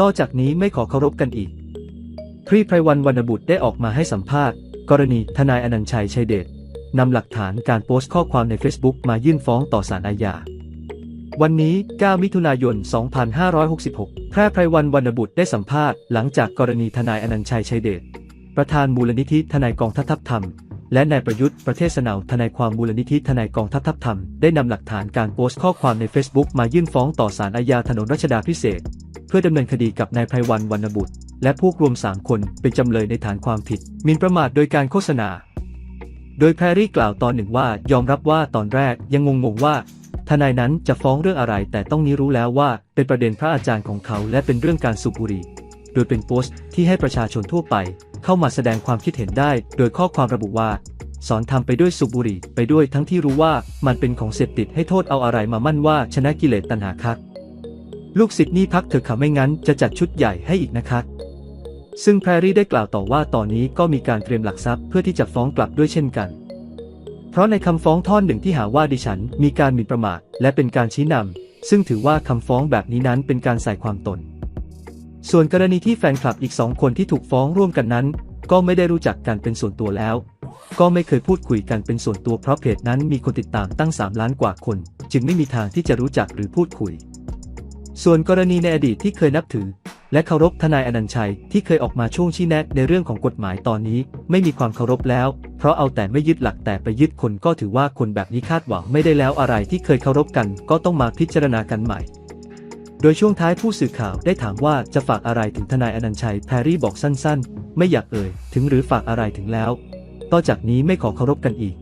ต่อจากนี้ไม่ขอเคารพกันอีกพรีไพรวันวรรณบุตรได้ออกมาให้สัมภาษณ์ กรณีทนายอนันต์ชัยชัยเดชนำหลักฐานการโพสต์ข้อความใน Facebook มายื่นฟ้องต่อศาลอาญา วันนี้ 9 มิถุนายน 2566 แพร่ไพรวันวรรณบุตรได้สัมภาษณ์หลังจากกรณีทนายอนันต์ชัยชัยเดช ประธานมูลนิธิทนายกองทัพทัพธรรม และนายประยุทธ์ประเทศเสนาวทนายความมูลนิธิทนายกองทัพทัพธรรม ได้นำหลักฐานการโพสต์ข้อความใน Facebook มายื่นฟ้องต่อศาลอาญาถนนรัชดาพิเศษ พื่อดำเนินคดีกับนายไพรวันวรรณบุตร และพวกรวม 3 คนเป็นจำเลยในฐานความผิดหมิ่นประมาทโดยการโฆษณา โดยแพรรี่กล่าวตอนหนึ่งว่ายอมรับว่าตอนแรกยังงงๆว่าทนายนั้นจะฟ้องเรื่องอะไรแต่ต้องนี้รู้แล้วว่าเป็นประเด็นพระอาจารย์ของเขาและเป็นเรื่องการสูบบุหรี่ โดยเป็นโพสต์ที่ให้ประชาชนทั่วไป เข้ามาแสดงความคิดเห็นได้ โดยข้อความระบุว่า สอนทำไปด้วยสูบบุหรี่ ไปด้วยทั้งที่รู้ว่ามันเป็นของเสพติดให้โทษเอาอะไรมามั่นว่าชนะกิเลสตัณหาคัก ลูกศิษย์นี่พักเถอะค่ะไม่งั้นจะจัดชุดใหญ่ให้อีกนะคะ ซึ่งแพรรี่ได้กล่าวต่อว่าตอนนี้ก็มีการเตรียมหลักทรัพย์เพื่อที่จะฟ้องกลับด้วยเช่นกัน เพราะในคำฟ้องท่อนหนึ่งที่หาว่าดิฉันมีการหมิ่นประมาทและเป็นการชี้นำซึ่งถือว่าคำฟ้องแบบนี้นั้นเป็นการใส่ความตน ส่วนกรณีที่แฟนคลับอีกสองคนที่ถูกฟ้องร่วมกันนั้น ก็ไม่ได้รู้จักกันเป็นส่วนตัวแล้ว ก็ไม่เคยพูดคุยกันเป็นส่วนตัวเพราะเพจนั้นมีคนติดตามตั้ง 3 ล้านกว่าคน จึงไม่มีทางที่จะรู้จักหรือพูดคุย ส่วนกรณีในอดีตที่เคยนับถือ และเคารพทนายอนันชัยที่เคยออกมาช่วงชี้แนะในเรื่องของกฎหมายตอนนี้ ไม่มีความเคารพแล้ว เพราะเอาแต่ไม่ยึดหลักแต่ไปยึดคนก็ถือว่าคนแบบนี้คาดหวังไม่ได้แล้วอะไรที่เคยเคารพกัน ก็ต้องมาพิจารณากันใหม่ โดยช่วงท้ายผู้สื่อข่าวได้ถามว่าจะฝากอะไรถึงทนายอนันชัยแพรรี่บอกสั้นๆ ไม่อยากเอ่ยถึงหรือฝากอะไรถึงแล้ว ต่อจากนี้ไม่ขอเคารพกันอีก